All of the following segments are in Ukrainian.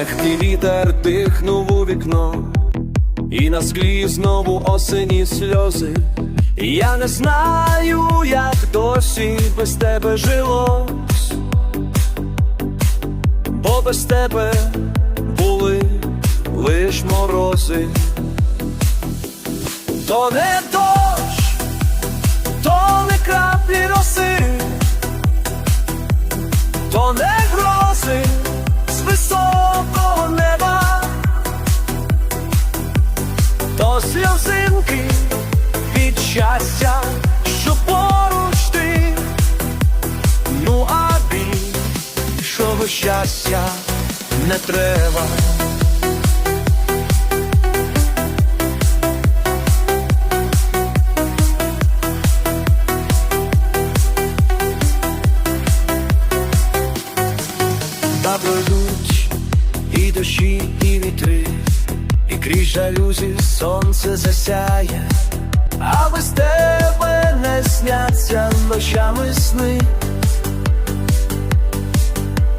Легкий вітер дихнув у вікно, і на склі знову осені сльози. Я не знаю, як досі без тебе жилось, бо без тебе були лиш морози. То не дощ, то не краплі роси, то не грози щастя не треба. Та пройдуть і дощі, і вітри, і крізь жалюзі сонце засяє, а без тебе не сняться ночами сни.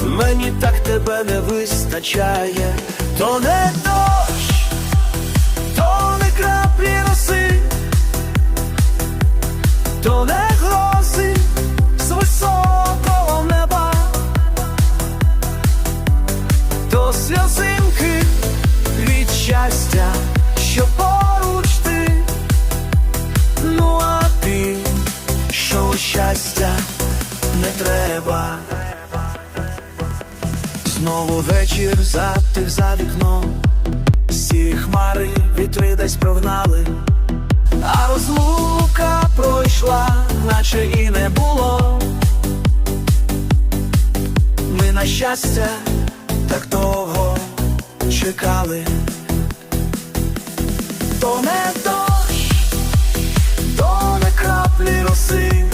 Мені так тебе не вистачає, то не дощ, то не краплі роси, то не грози з високого неба. То сльозинки від щастя, що поруч ти, ну а ти, що щастя не треба. Знову вечір затих за вікном, всі хмари вітри десь прогнали, а розлука пройшла, наче і не було. Ми на щастя так довго чекали. То не дощ, то не краплі роси,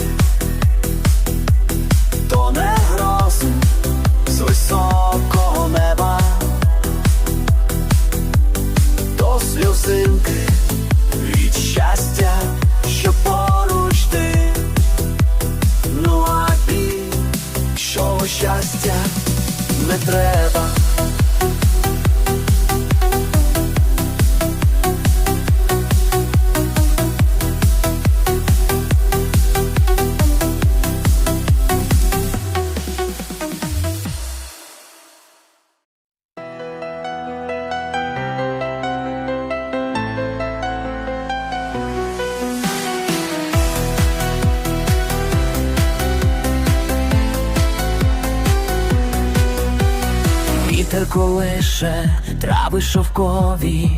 колише, трави шовкові,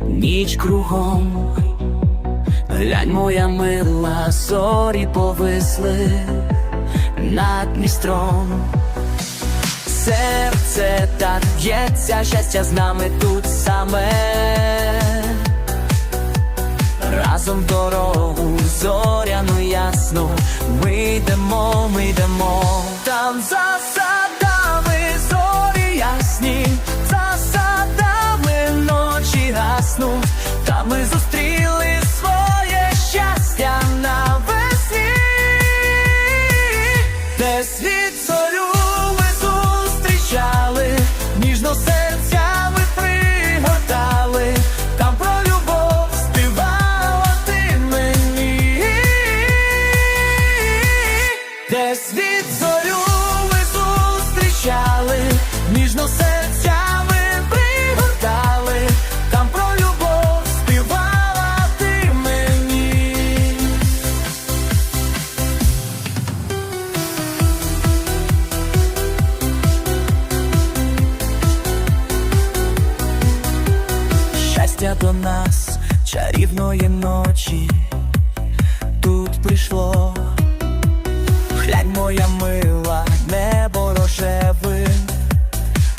ніч кругом, глянь, моя мила, зорі повисли над містром. Серце так б'ється, щастя з нами тут саме. Разом дорогу Де щастя до нас чарівної ночі тут прийшло. Глянь, моя мила, небо рожеве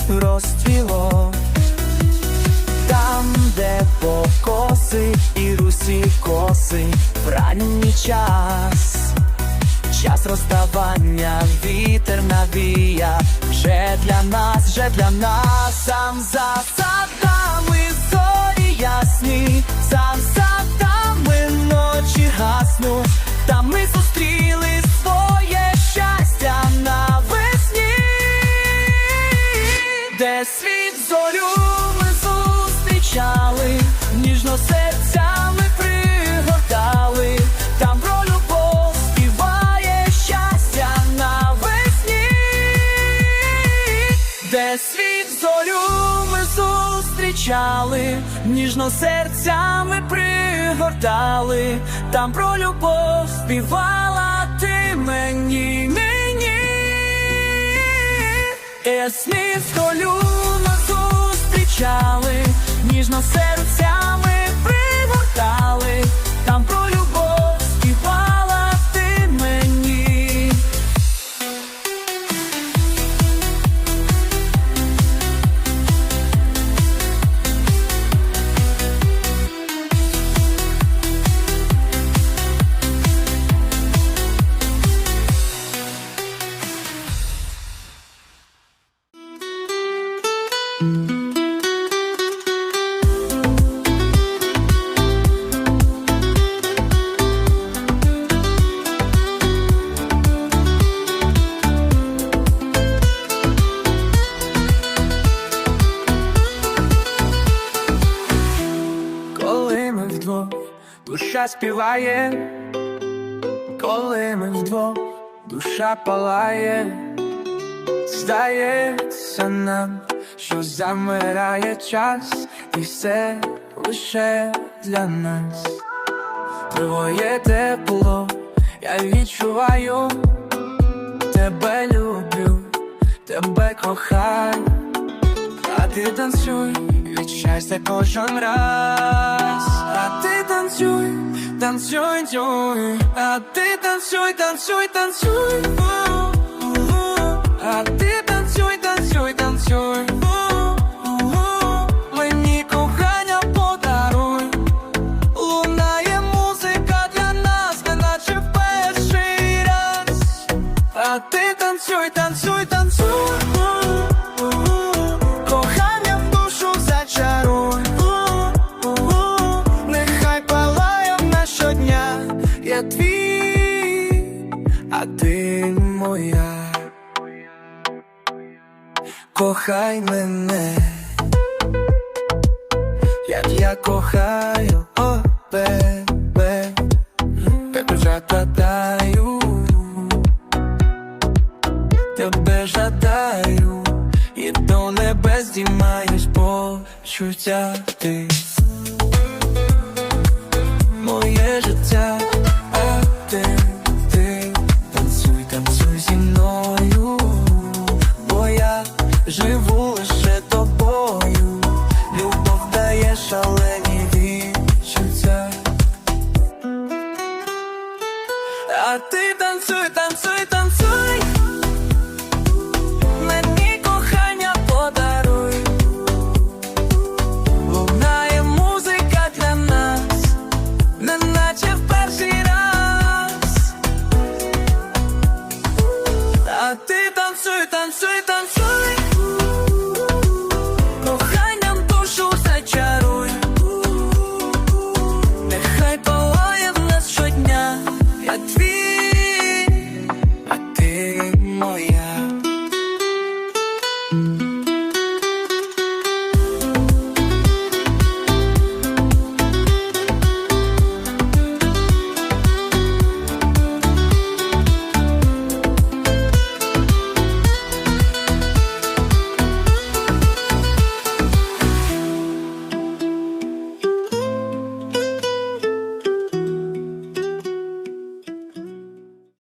розцвіло. Там, де покоси і русі коси, в ранній час. Час розставання, вітер навія, вже для нас, вже для нас, сам за зорі ясні, сам садами ніжно серцями пригортали, там про любов співала ти мені, мені. Есмісто люно зустрічали, ніжно серцями пригортали, там про душа співає, коли ми вдвох, душа палає, здається нам, що замирає час, і все лише для нас. Твоє тепло, я відчуваю, тебе люблю, тебе кохаю. А ти танцюй від щастя кожен раз. А ти танцюй, танцюй, танцюй. А ти танцюй, танцюй, танцюй. А ти танцюй, танцюй, танцюй. А ти танцюй, танцюй, танцюй. Кохання в душу зачаруй. Нехай палає на щодня. Я твій, а ти моя. Кохай мене, як я кохаю почуття ти.